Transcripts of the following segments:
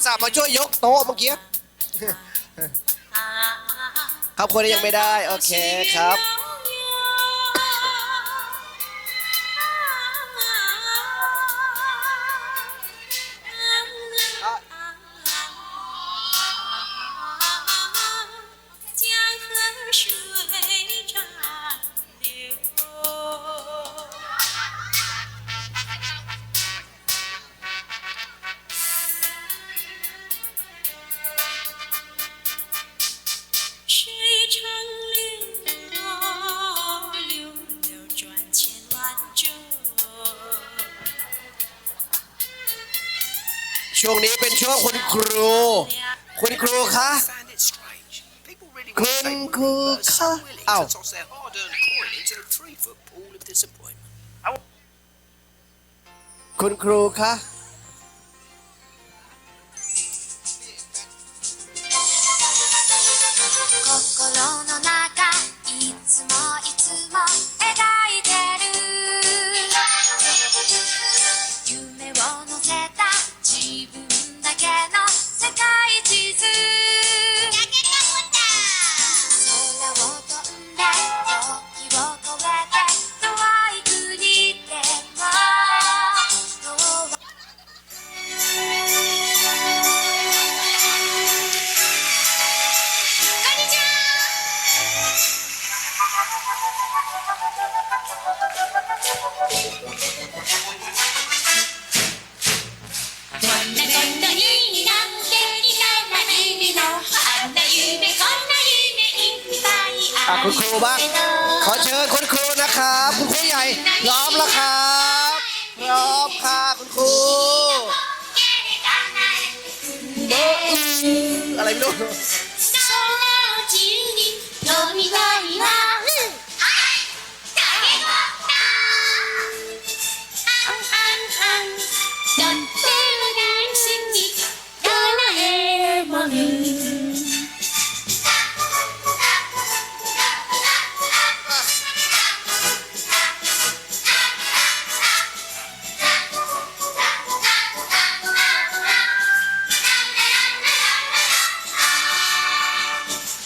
อุตส่าห์มาช่วยยกโต๊ะเมื่อกี้ครับคนยังไม่ได้ โอเคครับ ช่วงนี้เป็นช่วงคุณครู คุณครูคะคุณครูคะเอ้าคุณครูคะ คุณครูบ้างขอเชิญคุณครูนะครับคุณครูใหญ่พร้อมแล้วครับพร้อมค่ะคุณครูเบอร์อืออะไรไม่รู้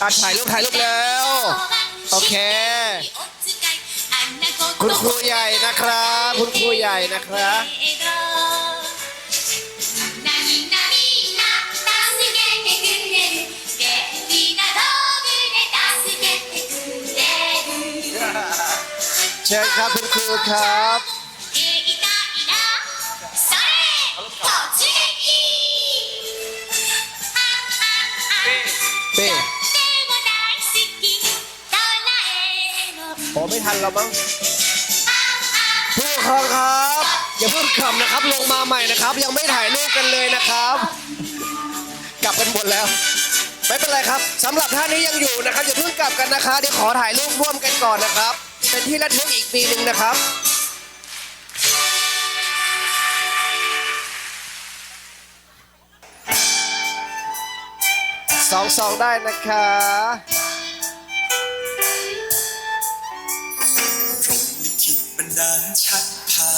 อะถ่ายรูปถ่ายรูปแล้ว โอเค คุคุณณคครูรูใหญ่นะครับ คุณครูใหญ่นะครับเชิญครับคุณครูครับ โอ้ไม่ทันแล้วมั้งผู้ปกครองครับ อย่าเพิ่งขำนะครับ ลงมาใหม่นะครับ ยังไม่ถ่ายรูปกันเลยนะครับ กลับกันหมดแล้ว ไม่เป็นไรครับสำหรับท่านนี้ยังอยู่นะครับ อย่าเพิ่งกลับกันนะคะเดี๋ยวขอถ่ายรูปร่วมกันก่อนนะครับ เป็นที่ระลึกอีกปีหนึ่งนะครับ สองสองได้นะคะ ดาลชักพา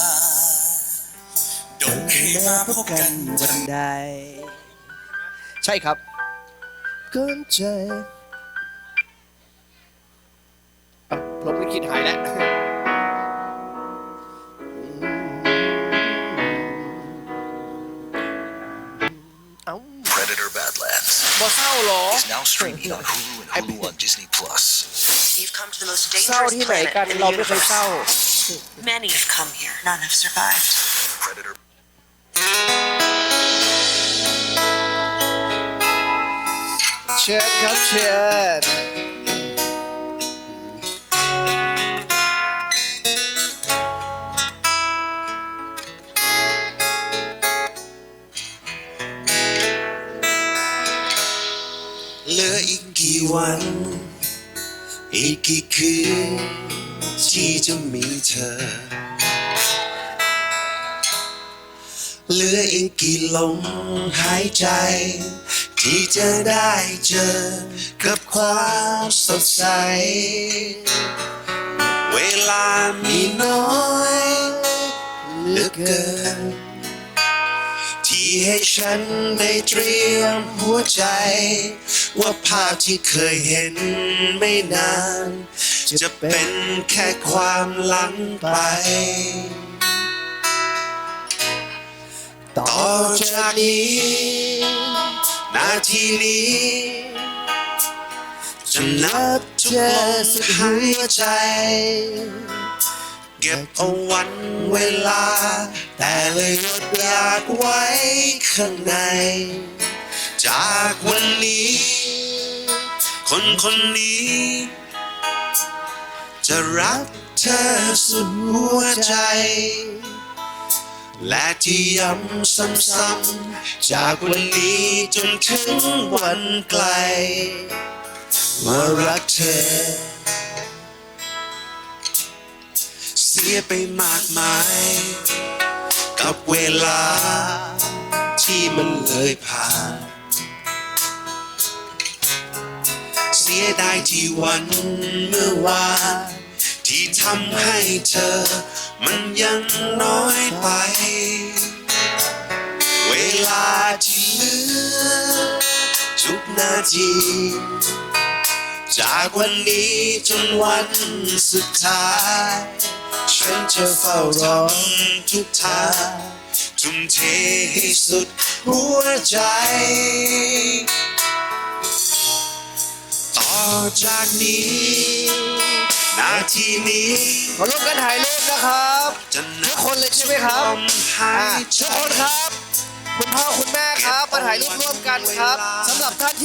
ดงให้มาพบกันวันใด ใช่ครับเกินใจอะพรหมลิขิตหายแล้วเอ้า Predator Badlands บอเศร้าเหรอ is now streaming on Hulu and Hulu on Disney Plus. You've come to the most เศร้า dangerous ที่ไหน planet กัน in เรา the ไม่เคย universe. เศร้า Many have come here. None have survived. Predator เชิญครับเชิญเหลืออีกกี่วันอีกกี่คืน ที่จะมีเธอ เหลืออีกกี่ลมหายใจ ที่จะได้เจอกับความสดใส เวลามีน้อยเหลือเกิน ที่ที่ให้ฉันได้เตรียมหัวใจ ว่าภาพที่เคยเห็นไม่นาน จะเป็นแค่ความหลังไป ต่อจากนี้ นาทีนี้ จะนับทุกลมหายใจ เก็บเอาวันเวลา แต่เลยหยดอยากไว้ข้างใน จากวันนี้ คนคนนี้ จะรักเธอสุดหัวใจ และที่ย้ำซ้ำๆจากวันนี้จนถึงวันไกล ว่ารักเธอ เสียไปมากมาย กับเวลาที่มันเลยผ่าน เสียดายที่วันเมื่อวาน ที่ทำให้เธอ มันยังน้อยไป เวลาที่เหลือทุกนาที จากวันนี้จนวันสุดท้าย ฉันจะเฝ้ารอทุกทางทุ่มเทให้สุดหัวใจ ต่อจากนี้ นาทีนี้มาร่วมกันถ่ายรูปนะครับจะทุกคนเลยใช่ไหมครับลมหาอะยใจทุกคนครับ คุณพ่อคุณแม่ครับมาถ่ายรูปร่วมกันครับสำหรับท่านที่